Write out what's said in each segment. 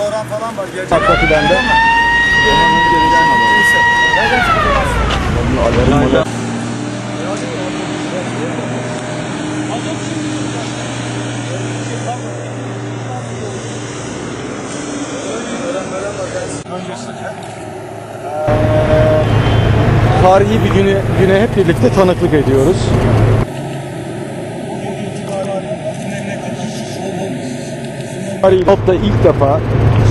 Oran falan var. Gelecek Hakikati bende. Bunu alarm alarm. Tarihi bir güne, güne hep birlikte tanıklık ediyoruz. Sinop'ta ilk defa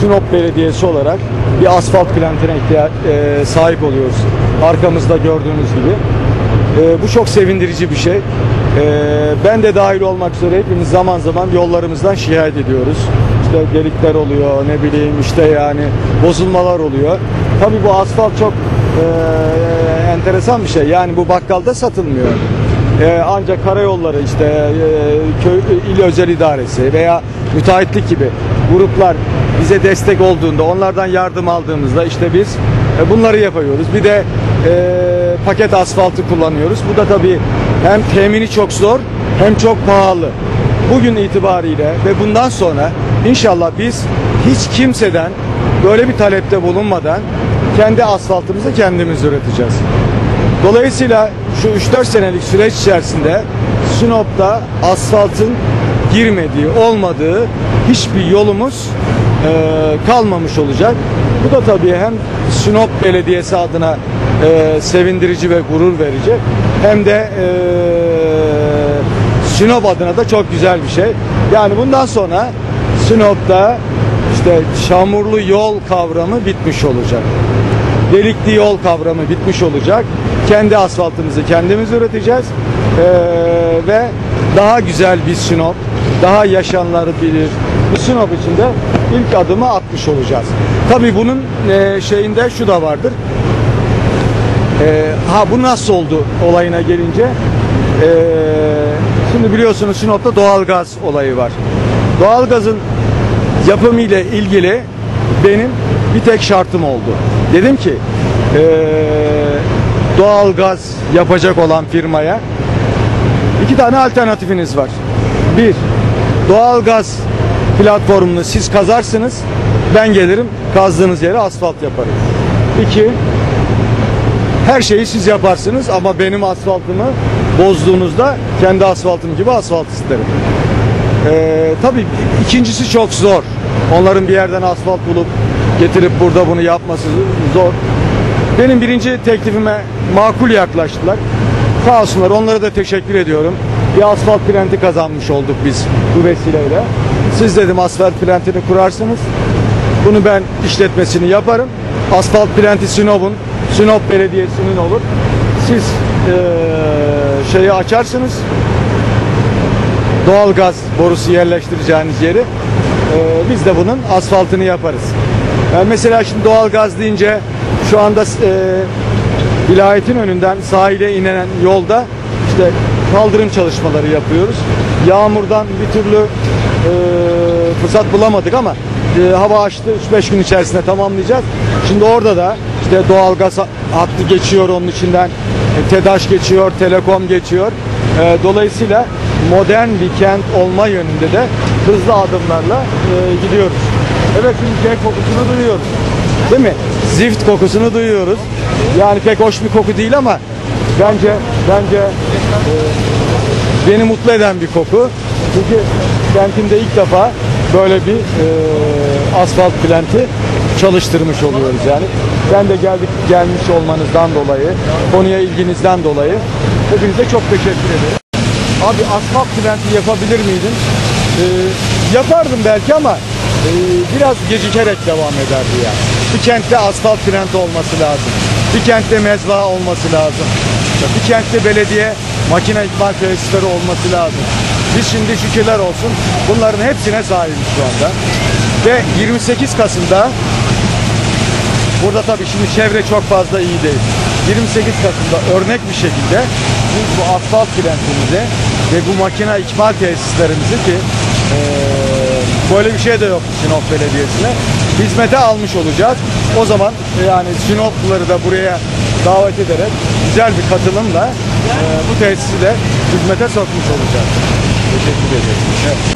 Sinop Belediyesi olarak bir asfalt plantine sahip oluyoruz. Arkamızda gördüğünüz gibi. E, bu çok sevindirici bir şey. E, ben de dahil olmak üzere hepimiz zaman zaman yollarımızdan şikayet ediyoruz. İşte delikler oluyor, ne bileyim işte yani bozulmalar oluyor. Tabii bu asfalt çok e, enteresan bir şey. Yani bu bakkalda satılmıyor. Ancak karayolları işte köy il özel idaresi veya müteahhitlik gibi gruplar bize destek olduğunda onlardan yardım aldığımızda işte biz e, bunları yapıyoruz. Bir de e, paket asfaltı kullanıyoruz. Bu da tabii hem temini çok zor hem çok pahalı. Bugün itibariyle ve bundan sonra inşallah biz hiç kimseden böyle bir talepte bulunmadan kendi asfaltımızı kendimiz üreteceğiz. Dolayısıyla şu 3-4 senelik süreç içerisinde Sinop'ta asfaltın girmediği, olmadığı hiçbir yolumuz e, kalmamış olacak. Bu da tabii hem Sinop Belediyesi adına e, sevindirici ve gurur verici hem de e, Sinop adına da çok güzel bir şey. Yani bundan sonra Sinop'ta işte çamurlu yol kavramı bitmiş olacak delikli yol kavramı bitmiş olacak. Kendi asfaltımızı kendimiz üreteceğiz Ee, ve daha güzel bir Sinop, daha yaşanılabilir bir Sinop için de ilk adımı atmış olacağız. Tabii bunun e, şeyinde şu da vardır. Ee, ha bu nasıl oldu olayına gelince ee, şimdi biliyorsunuz Sinop'ta doğalgaz olayı var. Doğalgazın yapımı ile ilgili benim bir tek şartım oldu. Dedim ki ee, doğalgaz yapacak olan firmaya iki tane alternatifiniz var. Bir, doğalgaz platformunu siz kazarsınız, ben gelirim kazdığınız yere asfalt yaparım. İki, her şeyi siz yaparsınız ama benim asfaltımı bozduğunuzda kendi asfaltım gibi asfalt isterim. Ee, tabii ikincisi çok zor. Onların bir yerden asfalt bulup getirip burada bunu yapması zor. Benim birinci teklifime makul yaklaştılar. Sağ olsunlar onlara da teşekkür ediyorum. Bir asfalt plenti kazanmış olduk biz bu vesileyle. Siz dedim asfalt plantini kurarsınız. Bunu ben işletmesini yaparım. Asfalt plenti Sinop'un, Sinop Belediyesi'nin olur. Siz eee, şeyi açarsınız. Doğalgaz borusu yerleştireceğiniz yeri. eee, biz de bunun asfaltını yaparız. Yani mesela şimdi doğalgaz deyince şu anda eee vilayetin önünden sahile inen yolda işte kaldırım çalışmaları yapıyoruz. Yağmurdan bir türlü eee, fırsat bulamadık ama eee, hava açtı 3-5 gün içerisinde tamamlayacağız. Şimdi orada da işte doğalgaz hattı geçiyor onun içinden e, TEDAŞ geçiyor, Telekom geçiyor. E, dolayısıyla modern bir kent olma yönünde de hızlı adımlarla e, gidiyoruz. Evet şimdi G kokusunu duyuyoruz. Değil mi? Zift kokusunu duyuyoruz. Yani pek hoş bir koku değil ama bence bence e, beni mutlu eden bir koku. Çünkü kentimde ilk defa böyle bir e, asfalt plant'i çalıştırmış oluyoruz yani. Ben de geldik gelmiş olmanızdan dolayı, konuya ilginizden dolayı hepinize çok teşekkür ederim. Abi asfalt plant'i yapabilir miydin? Ee, yapardım belki ama e, biraz gecikerek devam ederdi yani. Bir kentte asfalt plant'i olması lazım. Bir kentte mezba olması lazım. Bir kentte belediye makine ikmal tesisleri olması lazım. Biz şimdi şükürler olsun bunların hepsine sahibiz şu anda. Ve 28 Kasım'da Burada tabii şimdi çevre çok fazla iyi değil. 28 Kasım'da örnek bir şekilde biz bu asfalt plantimizi ve bu makine ikmal tesislerimizi ki eee, böyle bir şey de yok Sinop Belediyesi'ne hizmete almış olacağız. O zaman yani Sinopluları da buraya davet ederek güzel bir katılımla bu tesisi de hizmete sokmuş olacağız. Teşekkür ederim. Evet.